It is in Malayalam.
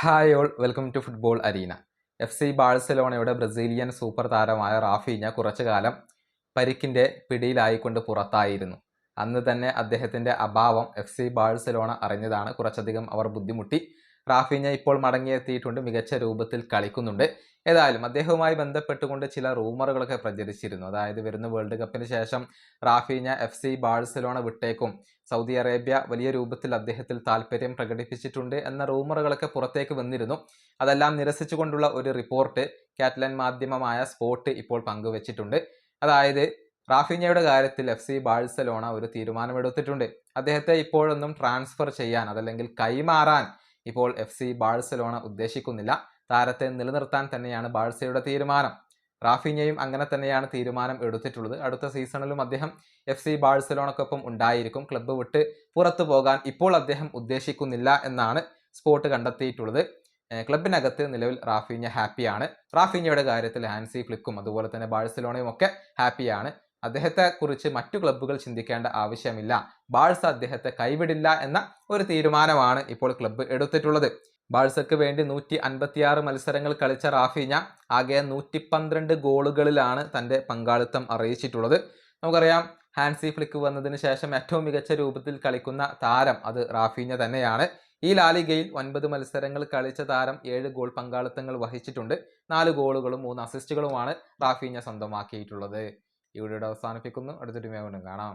Hi all welcome to football arena. F C ബാഴ്സലോണയുടെ ബ്രസീലിയൻ സൂപ്പർ താരമായ റാഫീഞ്ഞ കുറച്ചു കാലം പരിക്കിന്റെ പിടിയിലായിക്കൊണ്ട് പുറത്തായിരുന്നു. അന്ന് തന്നെ അദ്ദേഹത്തിന്റെ അഭാവം എഫ് സി ബാഴ്സലോണ അറിഞ്ഞതാണ് കുറച്ചധികം അവർ ബുദ്ധിമുട്ടി. റാഫീഞ്ഞ ഇപ്പോൾ മടങ്ങിയെത്തിയിട്ടുണ്ട്. മികച്ച രൂപത്തിൽ കളിക്കുന്നുണ്ട്. ഏതായാലും അദ്ദേഹവുമായി ബന്ധപ്പെട്ടുകൊണ്ട് ചില റൂമറുകളൊക്കെ പ്രചരിച്ചിരുന്നു. അതായത് വരുന്ന വേൾഡ് കപ്പിന് ശേഷം റാഫീഞ്ഞ എഫ് സി ബാഴ്സലോണ വിട്ടേക്കും. സൗദി അറേബ്യ വലിയ രൂപത്തിൽ അദ്ദേഹത്തിൽ താല്പര്യം പ്രകടിപ്പിച്ചിട്ടുണ്ട് എന്ന റൂമറുകളൊക്കെ പുറത്തേക്ക് വന്നിരുന്നു. അതെല്ലാം നിരസിച്ചുകൊണ്ടുള്ള ഒരു റിപ്പോർട്ട് കാറ്റലൻ മാധ്യമമായ സ്പോട്ട് ഇപ്പോൾ പങ്കുവച്ചിട്ടുണ്ട്. അതായത് റാഫിഞ്ഞയുടെ കാര്യത്തിൽ എഫ് സി ബാഴ്സലോണ ഒരു തീരുമാനമെടുത്തിട്ടുണ്ട്. അദ്ദേഹത്തെ ഇപ്പോഴൊന്നും ട്രാൻസ്ഫർ ചെയ്യാൻ അതല്ലെങ്കിൽ കൈമാറാൻ ഇപ്പോൾ എഫ് സി ബാഴ്സലോണ ഉദ്ദേശിക്കുന്നില്ല. താരത്തെ നിലനിർത്താൻ തന്നെയാണ് ബാഴ്സയുടെ തീരുമാനം. റാഫിഞ്ഞയും അങ്ങനെ തന്നെയാണ് തീരുമാനം എടുത്തിട്ടുള്ളത്. അടുത്ത സീസണിലും അദ്ദേഹം എഫ് സി ബാഴ്സലോണക്കൊപ്പം ഉണ്ടായിരിക്കും. ക്ലബ്ബ് വിട്ട് പുറത്തു പോകാൻ ഇപ്പോൾ അദ്ദേഹം ഉദ്ദേശിക്കുന്നില്ല എന്നാണ് സ്പോട്ട് കണ്ടെത്തിയിട്ടുള്ളത്. ക്ലബിനകത്ത് നിലവിൽ റാഫിഞ്ഞ ഹാപ്പിയാണ്. റാഫിഞ്ഞയുടെ കാര്യത്തിൽ ഹാൻസി ഫ്ലിക്കും അതുപോലെ തന്നെ ബാഴ്സലോണയും ഒക്കെ ഹാപ്പിയാണ്. അദ്ദേഹത്തെ കുറിച്ച് മറ്റു ക്ലബ്ബുകൾ ചിന്തിക്കേണ്ട ആവശ്യമില്ല. ബാഴ്സ അദ്ദേഹത്തെ കൈവിടില്ല എന്ന ഒരു തീരുമാനമാണ് ഇപ്പോൾ ക്ലബ്ബ് എടുത്തിട്ടുള്ളത്. ബാഴ്സക്ക് വേണ്ടി നൂറ്റി അൻപത്തിയാറ് മത്സരങ്ങൾ കളിച്ച റാഫീഞ്ഞ ആകെ നൂറ്റി പന്ത്രണ്ട് ഗോളുകളിലാണ് തന്റെ പങ്കാളിത്തം അറിയിച്ചിട്ടുള്ളത്. നമുക്കറിയാം ഹാൻസി ഫ്ലിക്ക് വന്നതിന് ശേഷം ഏറ്റവും മികച്ച രൂപത്തിൽ കളിക്കുന്ന താരം അത് റാഫീഞ്ഞ തന്നെയാണ്. ഈ ലാലിഗയിൽ ഒൻപത് മത്സരങ്ങൾ കളിച്ച താരം ഏഴ് ഗോൾ പങ്കാളിത്തങ്ങൾ വഹിച്ചിട്ടുണ്ട്. നാല് ഗോളുകളും മൂന്ന് അസിസ്റ്റുകളുമാണ് റാഫീഞ്ഞ സ്വന്തമാക്കിയിട്ടുള്ളത്. ഈ വീഡിയോയുടെ അവസാനിപ്പിക്കുന്നു. വീണ്ടും കാണാം.